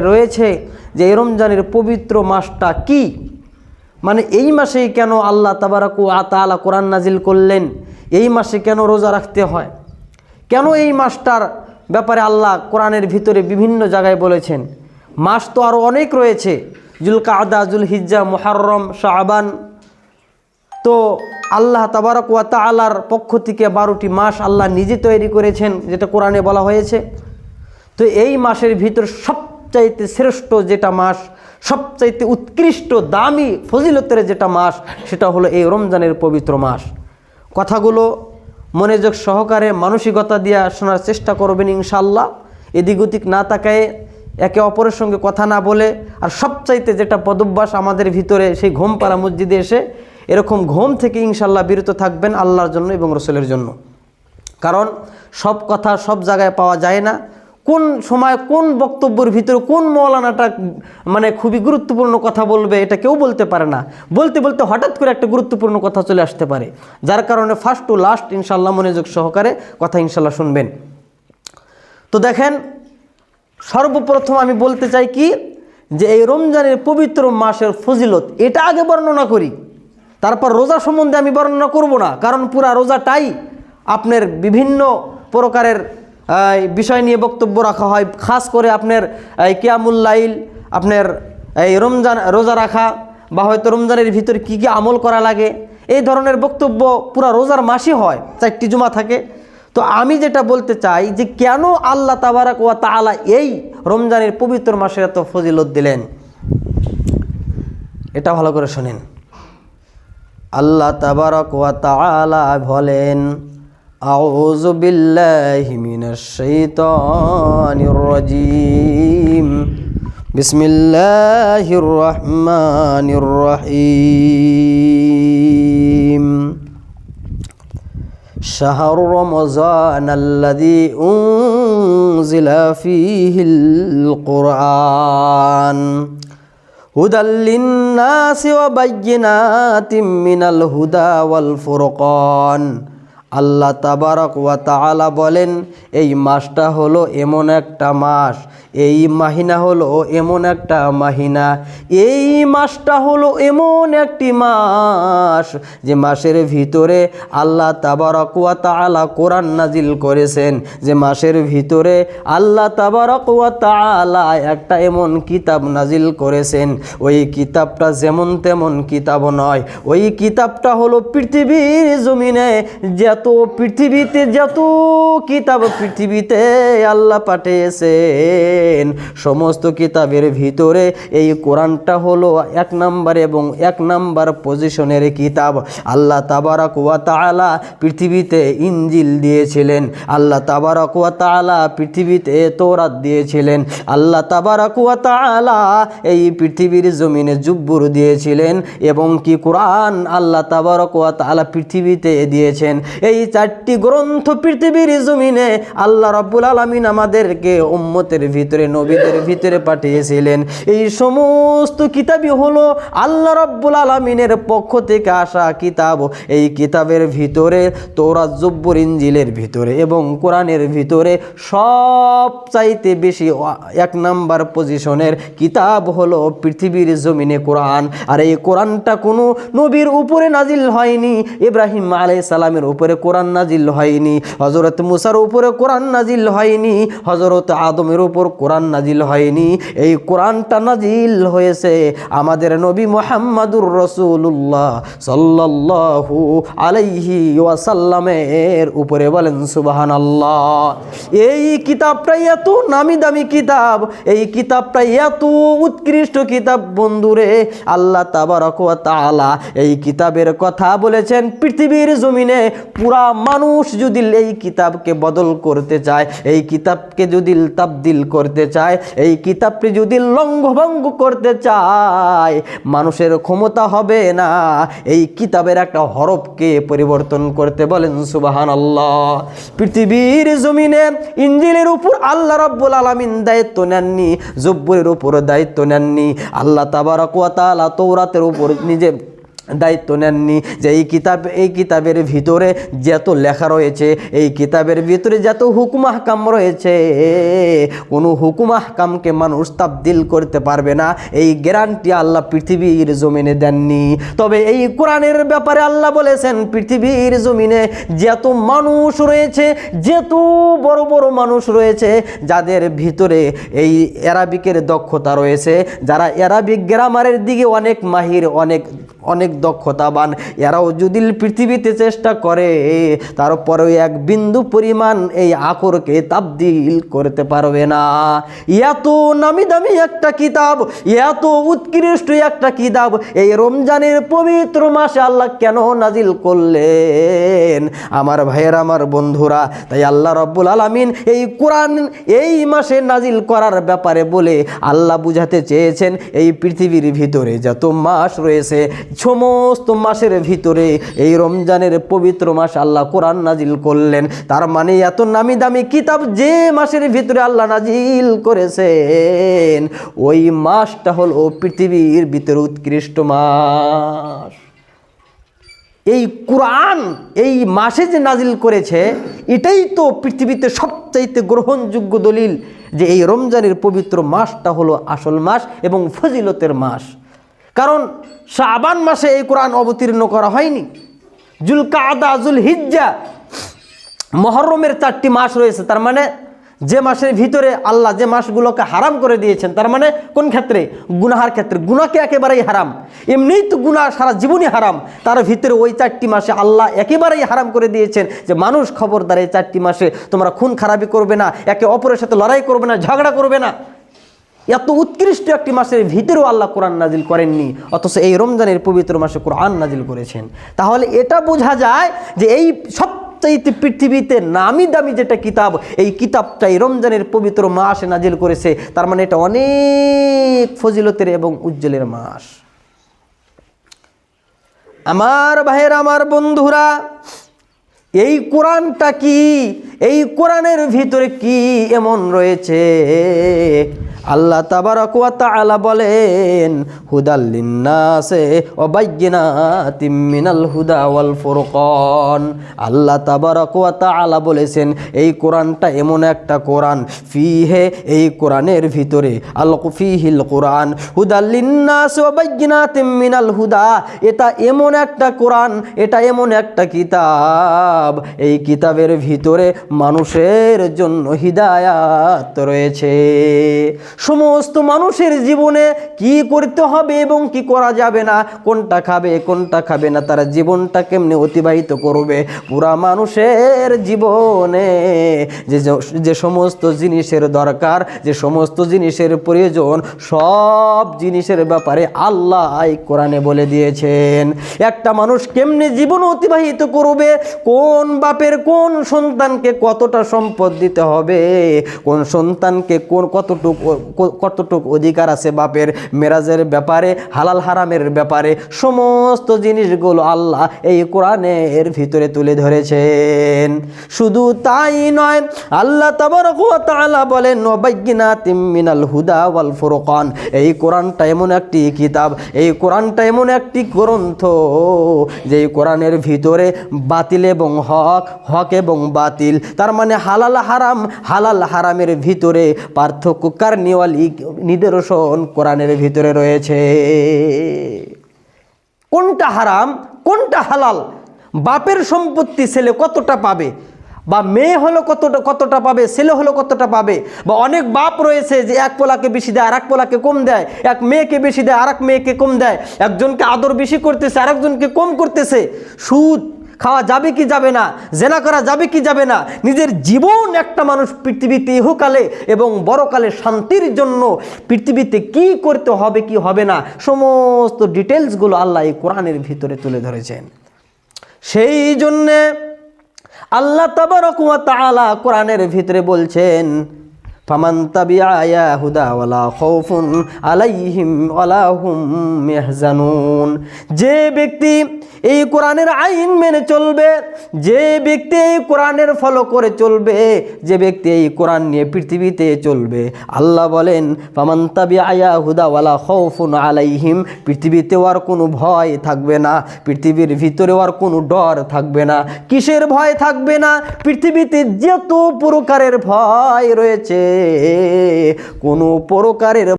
রয়েছে যে এই রমজানের পবিত্র মাসটা কি? মানে এই মাসেই কেন আল্লাহ তাবারাকু আতালা কোরআন নাজিল করলেন? এই মাসে কেন রোজা রাখতে হয়? কেন এই মাসটার ব্যাপারে আল্লাহ কোরআনের ভিতরে বিভিন্ন জায়গায় বলেছেন? মাস তো আরও অনেক রয়েছে। জুল কাদা জুল হিজ্জা মোহারম শাহবান তো আল্লাহ তাবারক ওয়া তালার পক্ষ থেকে বারোটি মাস আল্লাহ নিজে তৈরি করেছেন, যেটা কোরআনে বলা হয়েছে। তো এই মাসের ভিতর সবচাইতে শ্রেষ্ঠ যেটা মাস, সবচাইতে উৎকৃষ্ট দামি ফজিলতের যেটা মাস, সেটা হলো এই রমজানের পবিত্র মাস। কথাগুলো মনোযোগ সহকারে মানসিকতা দিয়ে শোনার চেষ্টা করবেন ইনশাল্লাহ এদিক ওদিক না তাকায় একে অপরের সঙ্গে কথা না বলে, আর সবচাইতে যেটা পদভ্যাস আমাদের ভিতরে সেই ঘুম পাড়া মসজিদে এসে এরকম ঘুম থেকে ইনশাল্লাহ বিরত থাকবেন আল্লাহর জন্য এবং রসুলের জন্য। কারণ সব কথা সব জায়গায় পাওয়া যায় না। কোন সময় কোন বক্তব্যের ভিতরে কোন মৌলানাটা মানে খুবই গুরুত্বপূর্ণ কথা বলবে, এটা কেউ বলতে পারে না। বলতে বলতে হঠাৎ করে একটা গুরুত্বপূর্ণ কথা চলে আসতে পারে। যার কারণে ফার্স্ট টু লাস্ট ইনশাল্লাহ মনোযোগ সহকারে কথা ইনশাল্লাহ শুনবেন। তো দেখেন, সর্বপ্রথম আমি বলতে চাই কি, যে এই রমজানের পবিত্র মাসের ফজিলত, এটা আগে বর্ণনা করি। তারপর রোজা সম্বন্ধে আমি বর্ণনা করব না, কারণ পুরা রোজাটাই আপনার বিভিন্ন প্রকারের বিষয় নিয়ে বক্তব্য রাখা হয়। খাস করে আপনার কিয়ামুল্লাইল আপনার, এই, রমজান, রোজা রাখা বা হয়তো রমজানের ভিতরে কী কী আমল করা লাগে, এই ধরনের বক্তব্য পুরা রোজার মাসই হয়, চারটি জুমা থাকে। তো আমি যেটা বলতে চাই যে কেন আল্লাহ তাবারাক ওয়া তাআলা এই রমজানের পবিত্র মাসে এত ফজিলত দিলেন? এটা ভালো করে শোনেন। আল্লাহ তাবারক ওয়া তাআলা বলেন أعوذ بالله من الشيطان الرجيم. بسم الله الرحمن الرحيم. شهر رمضان الذي أنزل فيه القرآن. هدى للناس وبينات من الهدى والفرقان. আল্লাহ তাবারক ওয়া তাআলা বলেন, এই মাসটা হলো এমন একটা মাস, এই মাহিনা হলো এমন একটা মাহিনা, এই মাসটা হলো এমন একটি মাস, যে মাসের ভিতরে আল্লাহ তাবারক ওয়া কোরআন নাজিল করেছেন, যে মাসের ভিতরে আল্লাহ তাবারক ওয়া একটা এমন কিতাব নাজিল করেছেন, ওই কিতাবটা যেমন তেমন কিতাব নয়, ওই কিতাবটা হলো পৃথিবীর জমিনে যত পৃথিবীতে, যত কিতাব পৃথিবীতে আল্লাহ পাঠিয়েছেন, সমস্ত কিতাবের ভিতরে এই কোরআনটা হলো এক নাম্বার এবং এক নাম্বার পজিশনের কিতাব। আল্লাহ তাবারাক ওয়া তাআলা পৃথিবীতে ইঞ্জিল দিয়েছিলেন। আল্লাহ তাবারাক ওয়া তাআলা পৃথিবীতে তোরাত দিয়েছিলেন। আল্লাহ তাবারাক ওয়া তাআলা এই পৃথিবীর জমিনে জুব্বুর দিয়েছিলেন এবং কি কোরআন আল্লাহ তাবারক ওয়া তাআলা পৃথিবীতে দিয়েছেন। এই চারটি গ্রন্থ পৃথিবীর জমিনে আল্লাহ রাব্বুল আলামিন আমাদেরকে উম্মতের ভিতরে, নবীদের ভিতরে পাঠিয়েছিলেন। এই সমস্ত কিতাবই হলো আল্লাহ রাব্বুল আলামিনের পক্ষ থেকে আসা কিতাব। এই কিতাবের ভিতরে, তৌরাত জব্বুর ইঞ্জিলের ভিতরে এবং কোরআনের ভিতরে সব চাইতে বেশি এক নাম্বার পজিশনের কিতাব হলো পৃথিবীর জমিনে কোরআন। আর এই কোরআনটা কোনো নবীর উপরে নাজিল হয়নি, ইব্রাহিম আলাই সালামের উপরে কোরআন নাজিল হয়নি। হজরত মুসার উপরে কোরআন নাজিল হয়নি। হজরত আদমের উপর কোরআন নাজিল হয়নি। এই কোরআনটা নাজিল হয়েছে আমাদের নবী মোহাম্মদুর রসুল্লাহ সাল্লাল্লাহু আলাইহি ওয়াসাল্লামের উপরে বলেন সুবাহান আল্লাহ এই কিতাবটাই এত নামি দামি কিতাব, এই কিতাবটা এত উৎকৃষ্ট কিতাব বন্ধুরে, আল্লাহ তাবারক তাআলা এই কিতাবের কথা বলেছেন পৃথিবীর জমিনে। পুরা মানুষ যদি এই কিতাবকে বদল করতে চায়, এই কিতাবকে যদি তাবদিল করতে চায়, এই কিতাবটি যদি লঙ্ঘভঙ্গ করতে চায়, মানুষের ক্ষমতা হবে না। এই কিতাবের একটা হরফকে পরিবর্তন করতে বলেন সুবাহান আল্লাহ পৃথিবীর জমিনে ইঞ্জিলের উপর আল্লাহ রব্বুল আলামিন দায়িত্ব নেননি, জব্বরের উপর দায়িত্ব নেননি। আল্লাহ তাবারাক ওয়া তৌরাতের উপর নিজে দায়িত্ব নেননি যে এই কিতাব, এই কিতাবের ভিতরে যত লেখা রয়েছে, এই কিতাবের ভিতরে যত হুকুম হাকাম রয়েছে, কোনো হুকুম হাকামকে মানুষ তাবদিল করতে পারবে না। এই গ্যারান্টি আল্লাহ পৃথিবীর জমিনে দেননি। তবে এই কোরআনের ব্যাপারে আল্লাহ বলেছেন, পৃথিবীর জমিনে যত মানুষ রয়েছে, যত বড় বড় মানুষ রয়েছে, যাদের ভিতরে এই অ্যারাবিকের দক্ষতা রয়েছে, যারা অ্যারাবিক গ্রামারের দিকে অনেক মাহির, অনেক অনেক দক্ষতাবান। এরাও যদি পৃথিবীতে চেষ্টা করে তারপরেও এক বিন্দু পরিমাণ এই আকরকে তাবদিল করতে পারবে না। এত নামি দামি একটা কিতাব এত উৎকৃষ্ট একটা কিতাব, এই রমজানের পবিত্র মাসে আল্লাহ কেন নাজিল করলেন? আমার ভাইয়ের, আমার বন্ধুরা, তাই আল্লাহ রব্বুল আলামিন এই কোরআন এই মাসে নাজিল করার ব্যাপারে বলে আল্লাহ বুঝাতে চেয়েছেন, এই পৃথিবীর ভিতরে যত মাস রয়েছে সমস্ত মাসের ভিতরে এই রমজানের পবিত্র মাস আল্লাহ কোরআন নাজিল করলেন। তার মানে এত নামি দামি কিতাব যে মাসের ভিতরে আল্লাহ নাজিল করেছেন, ওই মাসটা হলো পৃথিবীর ভিতরে উৎকৃষ্ট মাস। এই কোরআন এই মাসে যে নাজিল করেছে, এটাই তো পৃথিবীতে সবচাইতে গ্রহণযোগ্য দলিল যে এই রমজানের পবিত্র মাসটা হলো আসল মাস এবং ফজিলতের মাস। কারণ শাবান মাসে এই কোরআন অবতীর্ণ করা হয়নি। জুল কাদা জুল হিজ্জা মহরমের চারটি মাস রয়েছে, তার মানে যে মাসের ভিতরে আল্লাহ যে মাসগুলোকে হারাম করে দিয়েছেন, তার মানে কোন ক্ষেত্রে? গুনাহার ক্ষেত্রে। গুনাকে একেবারেই হারাম। এমনিই তো গুনাহ সারা জীবনই হারাম। তার ভিতরে ওই চারটি মাসে আল্লাহ একেবারেই হারাম করে দিয়েছেন যে মানুষ খবরদার এই চারটি মাসে তোমরা খুন খারাপি করবে না, একে অপরের সাথে লড়াই করবে না, ঝগড়া করবে না। এত উৎকৃষ্ট একটি মাসের ভিতরেও আল্লাহ কোরআন নাজিল করেননি, অথচ এই রমজানের পবিত্র মাসে কোরআন নাজিল করেছেন। তাহলে এটা বোঝা যায় যে এই সব সবচাইতে পৃথিবীতে নামি দামি যেটা কিতাব, এই কিতাবটা এই রমজানের পবিত্র মাসে নাজিল করেছে। তার মানে এটা অনেক ফজিলতের এবং উজ্জ্বলের মাস। আমার ভাইয়ের, আমার বন্ধুরা, এই কোরআনটা কি এই কোরআনের ভিতরে কি এমন রয়েছে? আল্লাহ তাআলা বলেন, হুদাল লিন্নাসে ওয়া বাইয়িনাতিম মিনাল হুদা ওয়াল ফুরকান। আল্লাহ তাআলা বলেছেন, এই কোরআনটা এমন একটা কোরআন, ফিহে এই কোরআনের ভিতরে, আল ফিহিল কোরআন, হুদাল লিন্নাস ওয়া বাইয়িনাতিম মিনাল হুদা। এটা এমন একটা কোরআন, এটা এমন একটা কিতাব। এই কিতাবের ভিতরে মানুষের জন্য হিদায়াত রয়েছে। সমস্ত মানুষের জীবনে কি করতে হবে এবং কি করা যাবে না, কোনটা খাবে কোনটা খাবে না, তারা জীবনটা কেমনে অতিবাহিত করবে? পুরা মানুষের জীবনে যে যে সমস্ত জিনিসের দরকার, যে সমস্ত জিনিসের প্রয়োজন, সব জিনিসের ব্যাপারে আল্লাহ কোরআনে বলে দিয়েছেন। একটা মানুষ কেমনে জীবন অতিবাহিত করবে, কোন বাপের কোন সন্তানকে কতটা সম্পদ দিতে হবে? কোন সন্তানকে কোন কতটুকু, কতটুক অধিকার আছে বাপের মেরাজের ব্যাপারে, হালাল হারামের ব্যাপারে? সমস্ত জিনিসগুলো আল্লাহ এই কোরআনের ভিতরে তুলে ধরেছেন। শুধু তাই নয়, আল্লাহ তাআলা বলেন মিনাল হুদা ওয়াল ফুরকান। এই কোরআনটা এমন একটি কিতাব, এই কোরআনটা এমন একটি গ্রন্থ যে কোরআনের ভিতরে বাতিল এবং হক হক এবং বাতিল তার মানে হালাল হারাম, হালাল হারামের ভিতরে পার্থক্য কার নিওয়ালি নিদর্শন কোরআনের ভিতরে রয়েছে। কোনটা হারাম, কোনটা হালাল? বাপের সম্পত্তি ছেলে কতটা পাবে? বা মেয়ে হলো কতটা কতটা পাবে? ছেলে হলো কতটা পাবে? বা অনেক বাপ রয়েছে যে এক পোলাকে বেশি দেয় আর এক পোলাকে কম দেয়, এক মেয়েকে বেশি দেয় আর এক মেয়েকে কম দেয়, একজনকে আদর বেশি করতেছে, আরেকজনকে কম করতেছে। সুদ খাওয়া যাবে কি যাবে না, জেনা করা যাবে কি যাবে না, নিজের জীবন একটা মানুষ পৃথিবীতে ইহকালে এবং বড়কালে শান্তির জন্য পৃথিবীতে কি করতে হবে কি হবে না, সমস্ত ডিটেলসগুলো আল্লাহ এই কোরআনের ভিতরে তুলে ধরেছেন। সেই জন্যে আল্লাহ তাবারক ওয়া তাআলা কোরআনের ভিতরে বলছেন ফামান তাবিআ ইয়া হুদা ওয়ালা খাউফুন আলাইহিম ওয়ালা হুম ইয়াহজানুন যে ব্যক্তি এই কোরআনের আইন মেনে চলবে, যে ব্যক্তি এই কোরআনের ফলো করে চলবে, যে ব্যক্তি এই কোরআন নিয়ে পৃথিবীতে চলবে, আল্লাহ বলেন, ফামান তাবিআ ইয়া হুদা ওয়ালা খাউফুন আলাইহিম, পৃথিবীতেও আর কোনো ভয় থাকবে না, পৃথিবীর ভিতরেও আর কোনো ডর থাকবে না। কিসের ভয় থাকবে না? পৃথিবীতে যত প্রকারের ভয় রয়েছে কোনো প্রকারের